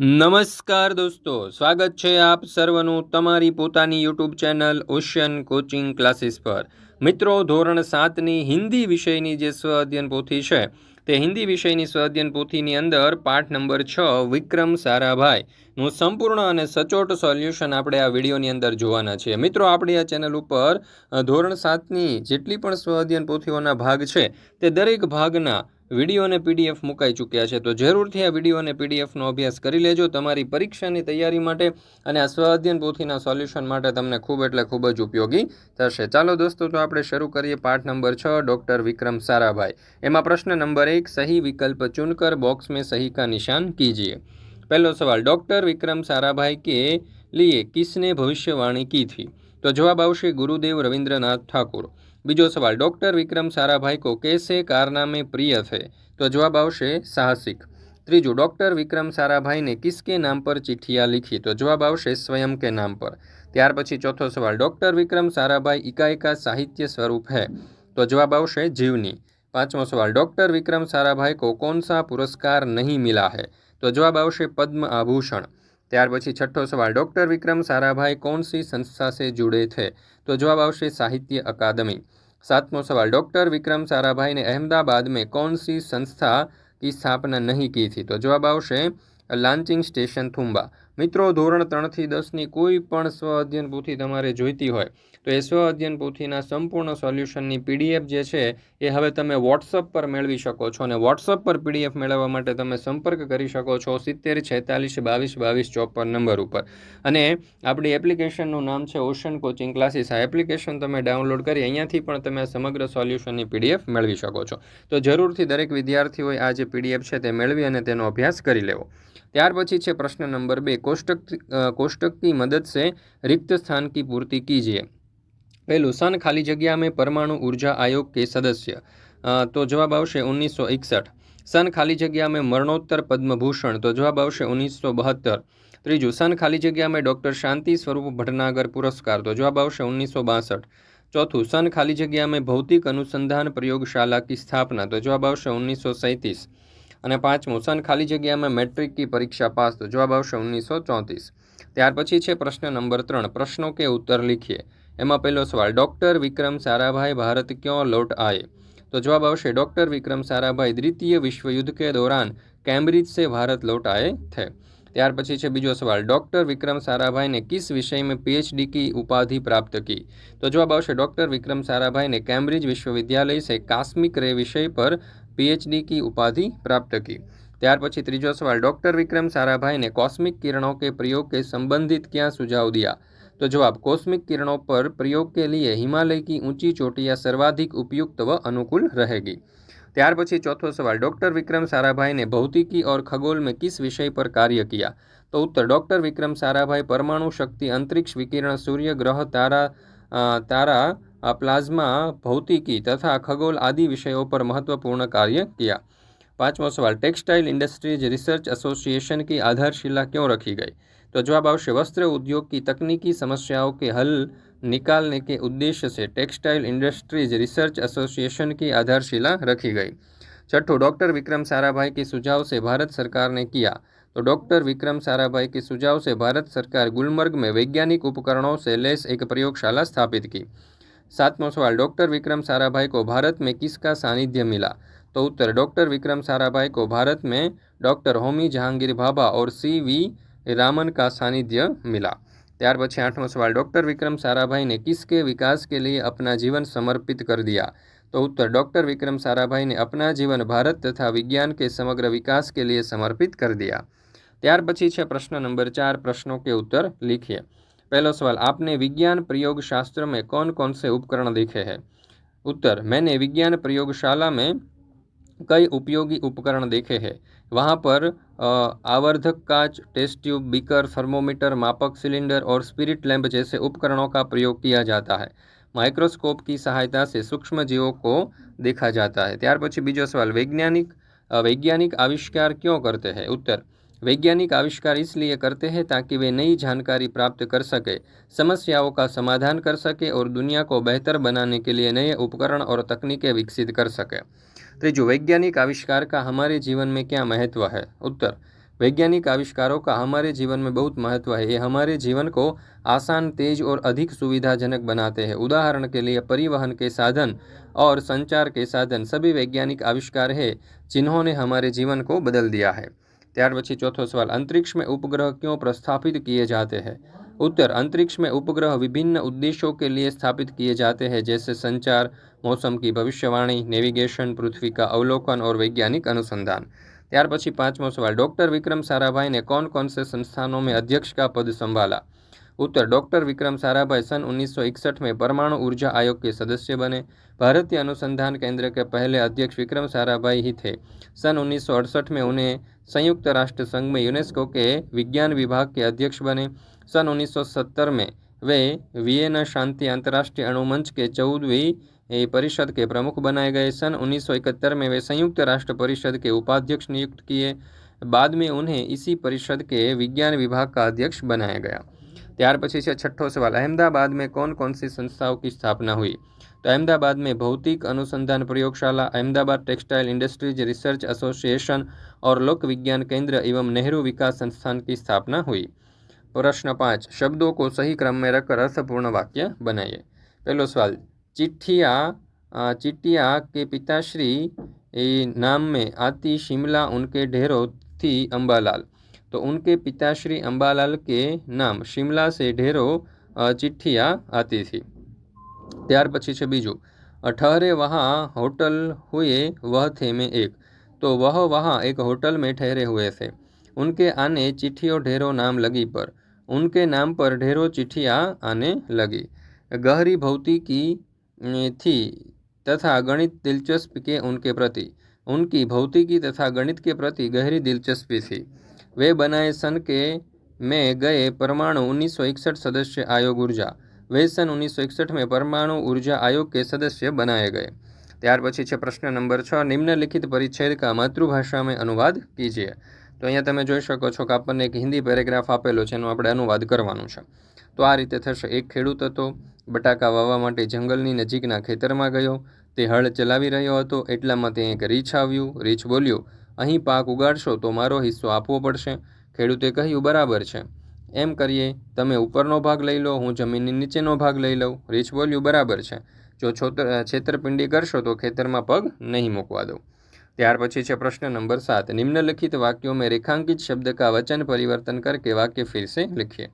નમસ્કાર દોસ્તો, સ્વાગત છે આપ સર્વનું તમારી પોતાની YouTube channel ocean coaching classes પર. મિત્રો, ધોરણ સાતની હિન્દી વિષયની જે સ્વ અધ્યયન પોથી છે, તે હિન્દી વિષયની સ્વ અધ્યયન પોથીની અંદર પાઠ નંબર છ, વિક્રમ સારાભાઈનું સંપૂર્ણ અને સચોટ સોલ્યુશન આપણે આ વિડીયોની અંદર જોવાના છીએ. મિત્રો, આપણી આ ચેનલ ઉપર ધોરણ સાતની જેટલી પણ સ્વ અધ્યયન પોથીઓના ભાગ છે, તે દરેક ભાગના વીડિયો અને પીડીએફ મુકાઈ ચૂક્યા છે. તો જરૂરથી આ વીડિયો અને પીડીએફનો અભ્યાસ કરી લેજો. તમારી પરીક્ષાની તૈયારી માટે અને આ સ્વાધ્યન પોથીના સોલ્યુશન માટે તમને ખૂબ એટલે ખૂબ જ ઉપયોગી થશે. ચાલો દોસ્તો, તો આપણે શરૂ કરીએ પાઠ નંબર છ, ડૉક્ટર વિક્રમ સારાભાઈ. એમાં પ્રશ્ન નંબર એક, સહી વિકલ્પ ચૂનકર, બોક્સ મેં સહી કા નિશાન કીજીએ. પહેલો સવાલ, ડૉક્ટર વિક્રમ સારાભાઈ કે લીએ કિસને ભવિષ્યવાણી કી થી? તો જવાબ આવશે ગુરુદેવ રવિન્દ્રનાથ ઠાકુર. बीजो सवाल डॉक्टर विक्रम सारा भाई को कैसे कारनामे प्रिय थे तो जवाब आहसिक तीजू डॉक्टर विक्रम साराभाई ने किसके नाम पर चिट्ठिया लिखी तो जवाब आवयं के नाम पर त्यार चौथो सवाल डॉक्टर विक्रम साराभाई इकाई का साहित्य स्वरूप है तो जवाब आवनी पांचमो सवाल डॉक्टर विक्रम सारा भाई को कौन सा पुरस्कार नहीं मिला है तो जवाब आद्म आभूषण त्यार छठो सवाल डॉक्टर विक्रम सारा भाई कौन सी संस्था से जुड़े थे તો જવાબ આવશે સાહિત્ય અકાદમી. સાતમો સવાલ, ડૉક્ટર વિક્રમ સારાભાઈને અહેમદાબાદ મેં કોણ સી સંસ્થા કી સ્થાપના નહીં કી થી તો જવાબ આવશે લાંચિંગ સ્ટેશન થુંબા. મિત્રો, ધોરણ ત્રણથી દસની કોઈ પણ સ્વ અધ્યયન પૂથી તમારે જોઈતી હોય તો એ અધ્યયન પોથીના સંપૂર્ણ સોલ્યુશનની પીડીએફ જે છે, એ હવે તમે વોટ્સઅપ પર મેળવી શકો છો અને વોટ્સઅપ પર પીડીએફ મેળવવા માટે તમે સંપર્ક કરી શકો છો સિત્તેર, છેતાલીસ, બાવીસ બાવીસ, ચોપન નંબર ઉપર. અને આપણી એપ્લિકેશનનું નામ છે ઓશન કોચિંગ ક્લાસીસ. આ એપ્લિકેશન તમે ડાઉનલોડ કરી અહીંયાથી પણ તમે સમગ્ર સોલ્યુશનની પીડીએફ મેળવી શકો છો. તો જરૂરથી દરેક વિદ્યાર્થીઓએ આ જે પીડીએફ છે તે મેળવી અને તેનો અભ્યાસ કરી લેવો. ત્યાર પછી છે પ્રશ્ન નંબર બે. કોષ્ટક કોષ્ટકની મદદ છે રિક્ત સ્થાન કી પૂર્તિ કીજીએ. પહેલું, સન ખાલી જગ્યા મેં પરમાણુ ઊર્જા આયોગ કે સદસ્ય? તો જવાબ આવશે ઓગણીસો એકસઠ. સન ખાલી જગ્યા મેં મરણોત્તર પદ્મભૂષણ, તો જવાબ આવશે ઓગણીસો બહત્તર. ત્રીજું, સન ખાલી જગ્યા મેં ડૉક્ટર શાંતિ સ્વરૂપ ભટનાગર પુરસ્કાર, તો જવાબ આવશે ઓગણીસો બાસઠ. ચોથું, સન ખાલી જગ્યા મેં ભૌતિક અનુસંધાન પ્રયોગશાલા કી સ્થાપના, તો જવાબ આવશે ઓગણીસો સૈંતીસ. અને પાંચમું, સન ખાલી જગ્યામાં મેટ્રિક કી પરીક્ષા પાસ, તો જવાબ આવશે ઓગણીસો ચોત્રીસ. ત્યાર પછી છે પ્રશ્ન નંબર ત્રણ, પ્રશ્નો કે ઉત્તર લીખીએ. એમાં પહેલો સવાલ ડૉક્ટર વિક્રમ સારાભાઈ ભારત ક્યો લૌટ આયે तो जवाब આવશે ડૉક્ટર વિક્રમ સારાભાઈ દ્વિતીય વિશ્વયુદ્ધ કે દોરાન કેમ્બ્રિજ સે ભારત લૌટ આયે થે ત્યાર પછી છે બીજો સવાલ ડૉક્ટર વિક્રમ સારાભાઈને કિસ વિષયમાં પીએચડી કી ઉપાધિ પ્રાપ્ત કી તો જવાબ આવશે ડૉક્ટર વિક્રમ સારાભાઈને કેમ્બ્રિજ વિશ્વવિદ્યાલય સે કાસ્મિક રે વિષય પર પીએચડી કી ઉપાધિ પ્રાપ્ત કી ત્યાર પછી ત્રીજો સવાલ ડૉક્ટર વિક્રમ સારાભાઈને કોસ્મિક કિરણો કે પ્રયોગ કે સંબંધિત ક્યાં સુઝાવ દિયા तो जवाब, कौस्मिक किरणों पर प्रयोग के लिए हिमालय की ऊँची चोटियाँ सर्वाधिक उपयुक्त व अनुकूल रहेगी। त्यार पी चौथो सवाल, डॉक्टर विक्रम साराभाई ने भौतिकी और खगोल में किस विषय पर कार्य किया? तो उत्तर, डॉक्टर विक्रम साराभाई, परमाणु शक्ति, अंतरिक्ष विकिरण, सूर्य ग्रह, तारा तारा प्लाज्मा, भौतिकी तथा खगोल आदि विषयों पर महत्वपूर्ण कार्य किया। पाँचवा सवाल, टेक्सटाइल इंडस्ट्रीज़ रिसर्च एसोसिएशन की आधारशिला क्यों रखी गई? तो जवाब आवश्य वस्त्र उद्योग की तकनीकी समस्याओं के हल निकालने के उद्देश्य से टेक्सटाइल इंडस्ट्रीज़ रिसर्च एसोसिएशन की आधारशिला रखी गई। छठो, डॉक्टर विक्रम साराभाई के सुझाव से भारत सरकार ने किया। तो डॉक्टर विक्रम साराभाई के सुझाव से भारत सरकार गुलमर्ग में वैज्ञानिक उपकरणों से लेस एक प्रयोगशाला स्थापित की। सातवां सवाल, डॉक्टर विक्रम साराभाई को भारत में किसका सानिध्य मिला? तो उत्तर, डॉक्टर विक्रम साराभाई को भारत में डॉक्टर होमी जहांगीर भाभा और सी वी रामन का सानिध्य मिला ત્યાર પછી આઠમો સવાલ ડૉક્ટર વિક્રમ સારાભાઈ ने किसके विकास के लिए अपना जीवन समर्पित कर दिया तो उत्तर डॉक्टर विक्रम साराभाई ने अपना जीवन भारत तथा विज्ञान के समग्र विकास के लिए समर्पित कर दिया ત્યાર પછી છે પ્રશ્ન નંબર ચાર प्रश्नों के उत्तर लिखिए पहला सवाल आपने विज्ञान प्रयोग शास्त्र में कौन कौन से उपकरण देखे हैं उत्तर मैंने विज्ञान प्रयोगशाला में कई उपयोगी उपकरण देखे हैं। वहाँ पर आवर्धक कांच, टेस्ट ट्यूब, बीकर, थर्मोमीटर, मापक सिलेंडर और स्पिरिट लैंप जैसे उपकरणों का प्रयोग किया जाता है। माइक्रोस्कोप की सहायता से सूक्ष्म जीवों को देखा जाता है। त्यार પછી बीजो सवाल, वैज्ञानिक वैज्ञानिक आविष्कार क्यों करते हैं? उत्तर, वैज्ञानिक आविष्कार इसलिए करते हैं ताकि वे नई जानकारी प्राप्त कर सके, समस्याओं का समाधान कर सके और दुनिया को बेहतर बनाने के लिए नए उपकरण और तकनीकें विकसित कर सकें। त्रीजु वैज्ञानिक आविष्कार का हमारे जीवन में क्या महत्व है उत्तर वैज्ञानिक आविष्कारों का हमारे जीवन में बहुत महत्व है ये हमारे जीवन को आसान तेज और अधिक सुविधाजनक बनाते हैं उदाहरण के लिए परिवहन के साधन और संचार के साधन सभी वैज्ञानिक आविष्कार है जिन्होंने हमारे जीवन को बदल दिया है ત્યાર પછી ચોથો સવાલ अंतरिक्ष में उपग्रह क्यों प्रस्थापित किए जाते हैं उत्तर अंतरिक्ष में उपग्रह विभिन्न उद्देश्यों के लिए स्थापित किए जाते हैं जैसे संचार मौसम की भविष्यवाणी नेविगेशन पृथ्वी का अवलोकन और वैज्ञानिक अनुसंधान ત્યાર પછી પાંચમો સવાલ ડૉક્ટર વિક્રમ સારાભાઈ ने कौन कौन से संस्थानों में अध्यक्ष का पद संभाला उत्तर डॉक्टर विक्रम साराभाई सन 1961 में परमाणु ऊर्जा आयोग के सदस्य बने भारतीय अनुसंधान केंद्र के पहले अध्यक्ष विक्रम साराभाई ही थे सन 1968 में उन्हें संयुक्त राष्ट्र संघ में यूनेस्को के विज्ञान विभाग के अध्यक्ष बने सन 1970 में वे वियना शांति अंतर्राष्ट्रीय अणुमंच के चौदहवीं परिषद के प्रमुख बनाए गए सन 1971 में वे संयुक्त राष्ट्र परिषद के उपाध्यक्ष नियुक्त किए बाद में उन्हें इसी परिषद के विज्ञान विभाग का अध्यक्ष बनाया गया ત્યાર પછી છે છઠ્ઠો સવાલ अहमदाबाद में कौन कौन सी संस्थाओं की स्थापना हुई तो अहमदाबाद में भौतिक अनुसंधान प्रयोगशाला Ahmedabad textile industries research association और लोक विज्ञान केंद्र एवं नेहरू विकास संस्थान की स्थापना हुई प्रश्न पाँच शब्दों को सही क्रम में रखकर अर्थपूर्ण वाक्य बनाइए पहलो सवाल चिट्ठिया चिट्टिया के पिताश्री नाम में आती शिमला उनके ढेरों थी अम्बालाल तो उनके पिताश्री अम्बालाल के नाम शिमला से ढेरों चिट्ठियाँ आती थी ત્યાર પછી છે બીજું ठहरे वहाँ होटल हुए वह थे में एक तो वह वहाँ एक होटल में ठहरे हुए थे उनके आने चिट्ठियों ढेरों नाम लगी पर उनके नाम पर ढेरों चिट्ठियाँ आने लगी गहरी भौतिकी थी तथा गणित दिलचस्प के उनके प्रति उनकी भौतिकी तथा गणित के प्रति गहरी दिलचस्पी थी वे बनाए सन के में गए परमाणु उन्नीस सदस्य आयोग ऊर्जा वे सन उन्नीस में परमाणु ऊर्जा आयोग के सदस्य बनाए गए ત્યાર પછી છે પ્રશ્ન નંબર છ નિમ્નલિખિત પરિચ્છેદ કા માતૃભાષામાં અનુવાદ કીજીએ તો અહીંયા તમે જોઈ શકો છો કે આપણને એક હિન્દી પેરેગ્રાફ આપેલો છે, એનો આપણે અનુવાદ કરવાનું છે. તો આ રીતે થશે. એક ખેડૂત હતો, બટાકા વાવવા માટે જંગલની નજીકના ખેતરમાં ગયો. તે હળ ચલાવી રહ્યો હતો, એટલામાં તે એક રીછ આવ્યું. રીછ બોલ્યું, અહીં પાક ઉગાડશો તો મારો હિસ્સો આપવો પડશે. ખેડૂતે કહ્યું, બરાબર છે. એમ કરીએ, તમે ઉપરનો ભાગ લઈ લો, હું જમીનની નીચેનો ભાગ લઈ લઉં. રીછ બોલ્યું, બરાબર છે. જો છોતર, છેતરપિંડી કરશો તો ખેતરમાં પગ નહીં મૂકવા દઉં. ત્યાર પછી છે પ્રશ્ન નંબર સાત निम्नलिखित वाक्यों में रेखांकित शब्द का वचन परिवर्तन करके वाक्य फिर से लिखिए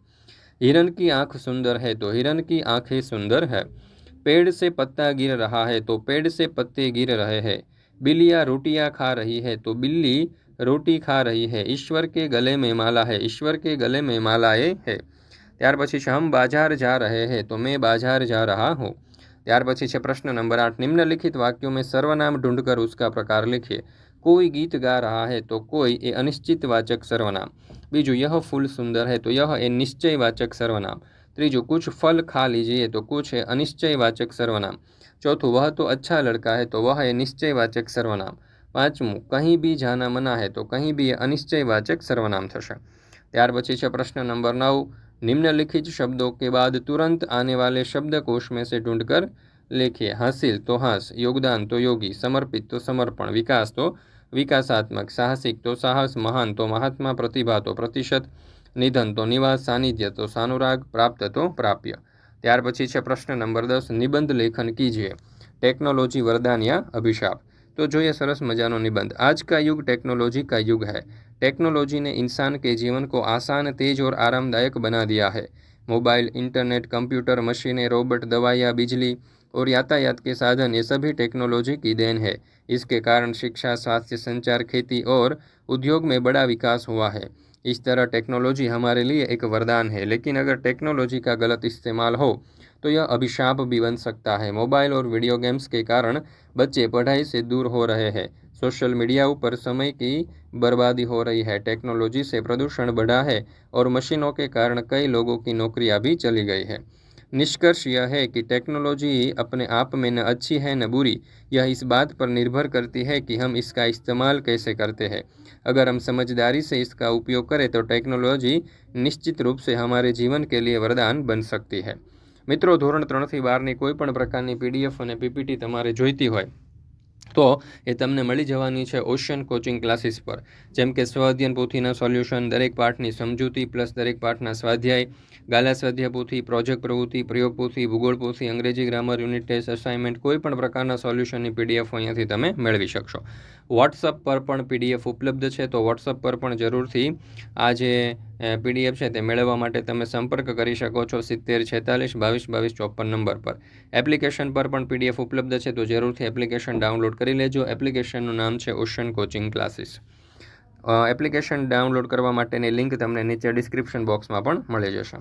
हिरन की आंख सुंदर है तो हिरन की आंखें सुंदर है पेड़ से पत्ता गिर रहा है तो पेड़ से पत्ते गिर रहे हैं बिल्लियाँ रोटियाँ खा रही है तो बिल्ली रोटी खा रही है ईश्वर के गले में माला है ईश्वर के गले में मालाएं है ત્યાર પછી છે हम बाजार जा रहे हैं तो मैं बाजार जा रहा हूँ त्यार पी प्रश्न नंबर आठ निम्नलिखित वाक्यों में सर्वनाम ढूंढकर उसका प्रकार लिखिए कोई गीत गा रहा है तो कोई ये अनिश्चित वाचक सर्वनाम बीजू यह फूल सुंदर है तो यह ए निश्चयवाचक सर्वनाम त्रीजु कुछ फल खा लीजिए तो कुछ है अनिश्चयवाचक सर्वनाम चौथु वह तो अच्छा लड़का है तो वह ए निश्चयवाचक सर्वनाम पांचमू कहीं भी जाना मना है तो कहीं भी ये अनिश्चय सर्वनाम थे त्यार पी प्रश्न नंबर नौ निम्नलिखित शब्दों के बाद तुरंत आने वाले शब्दकोश में से ढूंढकर लिखिए हासिल तो हास योगदान तो योगी समर्पित तो समर्पण विकास तो विकासात्मक साहसिक तो साहस महान तो महात्मा प्रतिभा तो प्रतिशत निधन तो निवास सानिध्य तो सानुराग प्राप्त तो प्राप्य ત્યાર પછી છે પ્રશ્ન નંબર દસ નિબંધ લેખન કીજીએ टेक्नोलॉजी वरदान या अभिशाप तो जो ये सरस मजानो निबंध आज का युग टेक्नोलॉजी का युग है टेक्नोलॉजी ने इंसान के जीवन को आसान, तेज और आरामदायक बना दिया है। मोबाइल, इंटरनेट, कंप्यूटर, मशीनें, रोबोट दवाइयाँ बिजली और यातायात के साधन, ये सभी टेक्नोलॉजी की देन है। इसके कारण शिक्षा, स्वास्थ्य, संचार, खेती और उद्योग में बड़ा विकास हुआ है। इस तरह टेक्नोलॉजी हमारे लिए एक वरदान है, लेकिन अगर टेक्नोलॉजी का गलत इस्तेमाल हो तो यह अभिशाप भी बन सकता है। मोबाइल और वीडियो गेम्स के कारण बच्चे पढ़ाई से दूर हो रहे हैं। सोशल मीडिया पर समय की बर्बादी हो रही है टेक्नोलॉजी से प्रदूषण बढ़ा है और मशीनों के कारण कई लोगों की नौकरियां भी चली गई है निष्कर्ष यह है कि टेक्नोलॉजी अपने आप में न अच्छी है न बुरी यह इस बात पर निर्भर करती है कि हम इसका इस्तेमाल कैसे करते हैं अगर हम समझदारी से इसका उपयोग करें तो टेक्नोलॉजी निश्चित रूप से हमारे जीवन के लिए वरदान बन सकती है મિત્રો ધોરણ ત્રણથી બારની કોઈ પણ પ્રકારની પીડીએફ અને પીપીટી તમારે જોઈતી હોય તો એ તમને મળી જવાની છે ઓશિયન કોચિંગ ક્લાસીસ પર. જેમ કે સ્વાધ્યન પોથીના સોલ્યુશન, દરેક પાઠની સમજૂતી પ્લસ દરેક પાઠના સ્વાધ્યાય, ગાલા સ્વાધ્યાય પોથી, પ્રોજેક્ટ પ્રવૃત્તિ, પ્રયોગ પોથી, ભૂગોળ પોથી, અંગ્રેજી ગ્રામર, યુનિટ ટેસ્ટ, અસાઇનમેન્ટ, કોઈ પણ પ્રકારના સોલ્યુશનની પીડીએફ અહીંયાથી તમે મેળવી શકશો. વોટ્સઅપ પર પણ પીડીએફ ઉપલબ્ધ છે. તો વોટ્સઅપ પર પણ જરૂરથી આ જે પીડીએફ છે તે મેળવવા માટે તમે સંપર્ક કરી શકો છો સિત્તેર છેતાલીસ બાવીસ બાવીસ ચોપન નંબર પર. એપ્લિકેશન પર પણ પીડીએફ ઉપલબ્ધ છે. તો જરૂરથી એપ્લિકેશન ડાઉનલોડ કરી લેજો. એપ્લિકેશનનું નામ છે ocean coaching classes. Application download કરવા માટેની લિંક તમને નીચે ડિસ્ક્રિપ્શન બોક્સમાં પણ મળી જશે.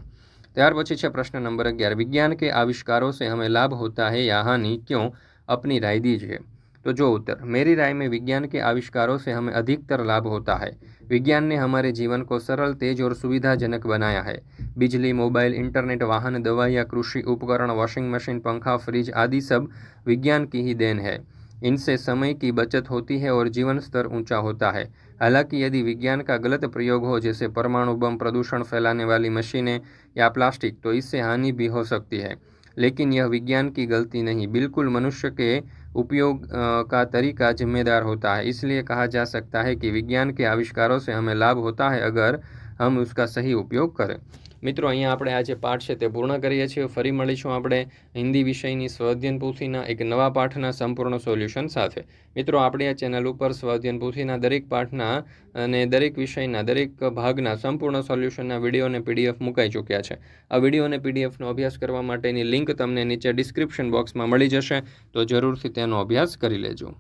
ત્યાર પછી છે પ્રશ્ન નંબર અગિયાર. વિજ્ઞાન કે આવિષ્કારો સે હમે લાભ હોતા હૈ યા હાનિ ક્યો અપની રાય દીજીએ तो जो उत्तर? मेरी राय में विज्ञान के आविष्कारों से हमें अधिकतर लाभ होता है। विज्ञान ने हमारे जीवन को सरल, तेज और सुविधाजनक बनाया है। बिजली, मोबाइल, इंटरनेट, वाहन दवाइयाँ कृषि उपकरण, वॉशिंग मशीन, पंखा, फ्रिज आदि सब विज्ञान की ही देन है। इनसे समय की बचत होती है और जीवन स्तर ऊँचा होता है। हालाँकि यदि विज्ञान का गलत प्रयोग हो, जैसे परमाणु बम प्रदूषण फैलाने वाली मशीनें या प्लास्टिक तो इससे हानि भी हो सकती है। लेकिन यह विज्ञान की गलती नहीं, बिल्कुल मनुष्य के उपयोग का तरीका जिम्मेदार होता है। इसलिए कहा जा सकता है कि विज्ञान के आविष्कारों से हमें लाभ होता है अगर हम उसका सही उपयोग करें। મિત્રો, અહીંયા આપણે આ જે પાઠ છે તે પૂર્ણ કરીએ છીએ. ફરી મળીશું આપણે હિન્દી વિષયની સ્વઅધ્યયન પોથીના એક નવા પાઠના સંપૂર્ણ સોલ્યુશન સાથે. મિત્રો, આપણી આ ચેનલ ઉપર સ્વઅધ્યયન પોથીના દરેક પાઠના અને દરેક વિષયના દરેક ભાગના સંપૂર્ણ સોલ્યુશનના વીડિયો અને પીડીએફ મુકાઈ ચૂક્યા છે. આ વીડિયો અને પીડીએફનો અભ્યાસ કરવા માટેની લિંક તમને નીચે ડિસ્ક્રિપ્શન બોક્સમાં મળી જશે. તો જરૂરથી તેનો અભ્યાસ કરી લેજો.